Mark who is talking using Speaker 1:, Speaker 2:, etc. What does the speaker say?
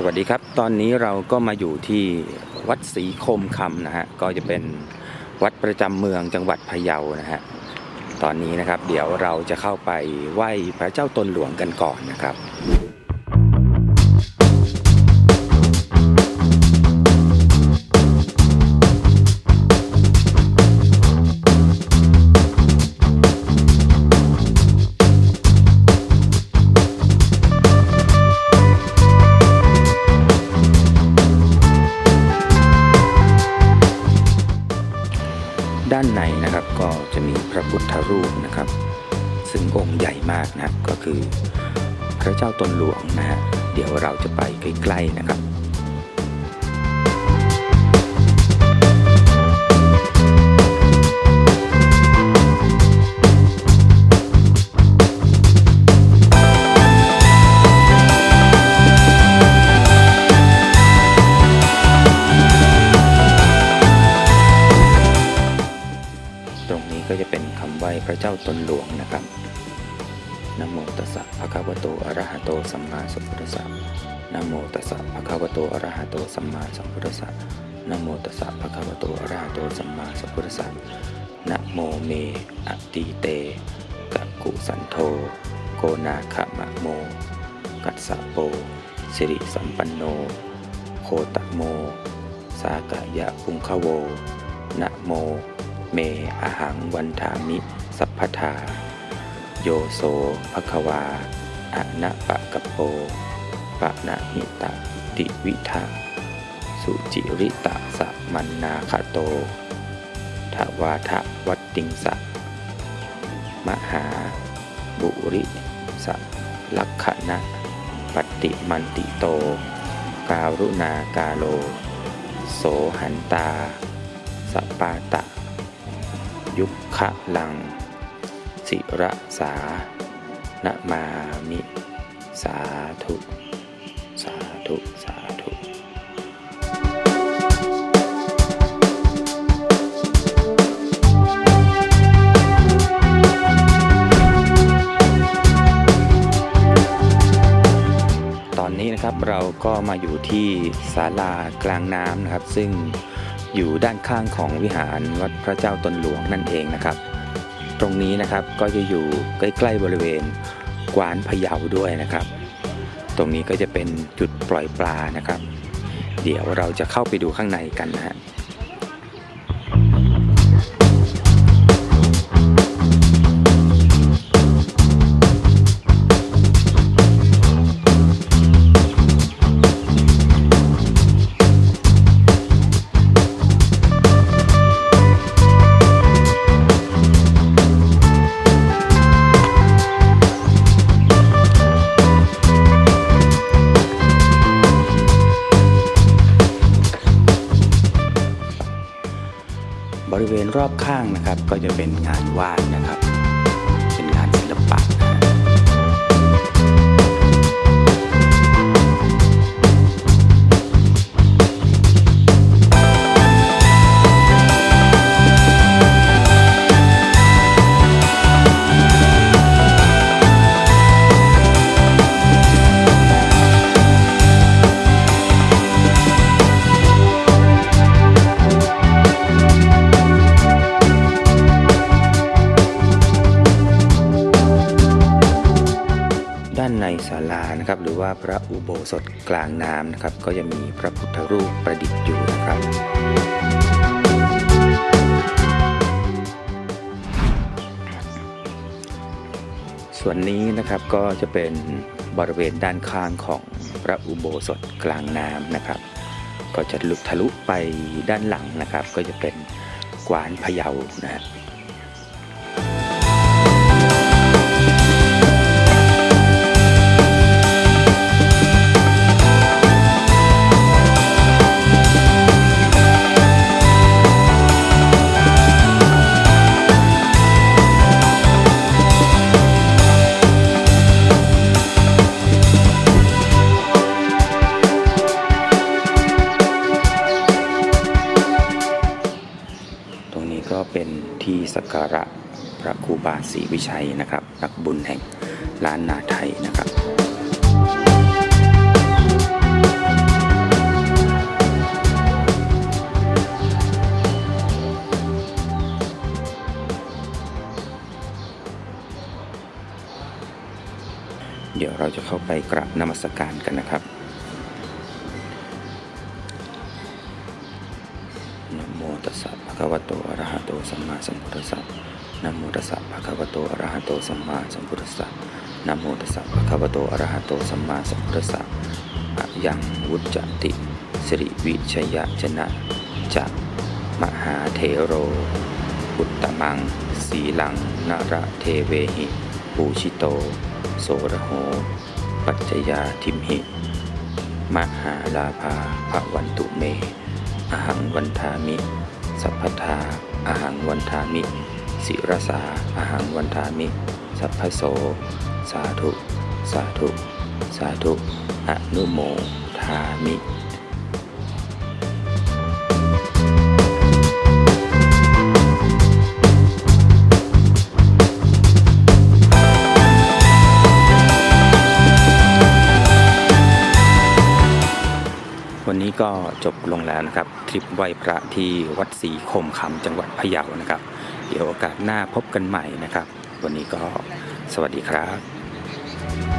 Speaker 1: สวัสดีครับ ตอนนี้เราก็มาอยู่ที่วัดศรีคมคำนะฮะ ก็จะเป็นวัดประจำเมืองจังหวัดพะเยานะฮะ ตอนนี้นะครับ เดี๋ยวเราจะเข้าไปไหว้พระเจ้าตนหลวงกันก่อนนะครับ นะครับก็จะมีพระพุทธรูปนะครับ ซึ่งองค์ใหญ่มากนะครับก็คือพระเจ้าตนหลวงนะฮะเดี๋ยวเราจะไปใกล้ๆนะครับ ว้พระเจ้าตนหลวงนะครับนโมตัสสะภะคะวะโตอะระหะโตสัมมาสัมพุทธัสสะนโมตัสสะภะคะวะโตอะระหะโตสัมมาสัมพุทธัสสะนโมตัสสะภะคะวะโตอะระหะโตสัมมาสัมพุทธัสสะนะโมเมอติเตกะกุสันโธโกนาคะมะโม กัสสะโป สิริสัมปันโน โคตะโม สากะยะปุงคโวนะโม เมอหังวันทามิ พทา โยโสภควาอะนะปะกะโปปะนะหิตะติวิทาสุจิริตะสะมันนาคาโตทวาทะวัตติงสะ มหา บุริสะลักขณะปฏิมันติโต การุณากาโล โสหันตา สปาตะ ยุคขะลัง สิระสานะมามิ สาธุ สาธุ สาธุตอนนี้นะครับเราก็มาอยู่ที่ศาลากลางน้ำนะครับ ซึ่งอยู่ด้านข้างของวิหารวัดพระเจ้าตนหลวงนั่นเองนะครับ ตรงนี้นะครับก็จะอยู่ใกล้ ๆ บริเวณกวานพะเยาด้วยนะครับ ตรงนี้ก็จะเป็นจุดปล่อยปลานะครับ เดี๋ยวเราจะเข้าไปดูข้างในกันนะฮะ บริเวณรอบข้างนะครับ ก็จะเป็นงานวาดนะครับ ด้านในศาลานะครับ หรือว่าพระอุโบสถกลางน้ำนะครับ ก็จะมีพระพุทธรูปประดิษฐ์อยู่นะครับส่วนนี้นะครับก็จะเป็นบริเวณด้านข้างของพระอุโบสถกลางน้ำนะครับ ก็จะลุทะลุไปด้านหลังนะครับ ก็จะเป็นกวานพะเยานะ ที่สักการะพระครูบาศรีวิชัยนะครับนักบุญแห่งล้านนาไทยนะครับเดี๋ยวเราจะเข้าไปกราบนมัสการกันนะครับ สัมพุทธัสสะนะโมตัสสะภะคะวะโตอะระหะโตสัมมาสัมพุทธัสสะนะโมตัสสะภะคะวะโตอะระหะโตสัมมาสัมพุทธัสสะอะยังวุจจติสิริวิชยชนะจะมหาเถโร อุตตมัง สีลังนระเทเวหิ ปูชิโต โสระโห ปัจจยาทิมหิ มหาลาภาภวันตุเม อหังวันทามิ สัพพทาอหังวันทามิศิรสาอหังวันทามิ สัพพโส สาธุ สาธุ สาธุ อนุโมทามิ วันนี้ก็จบลงแล้วนะครับทริปไหว้พระที่วัดศรีคมคำจังหวัดพะเยานะครับ เดี๋ยวโอกาสหน้าพบกันใหม่นะครับ วันนี้ก็สวัสดีครับ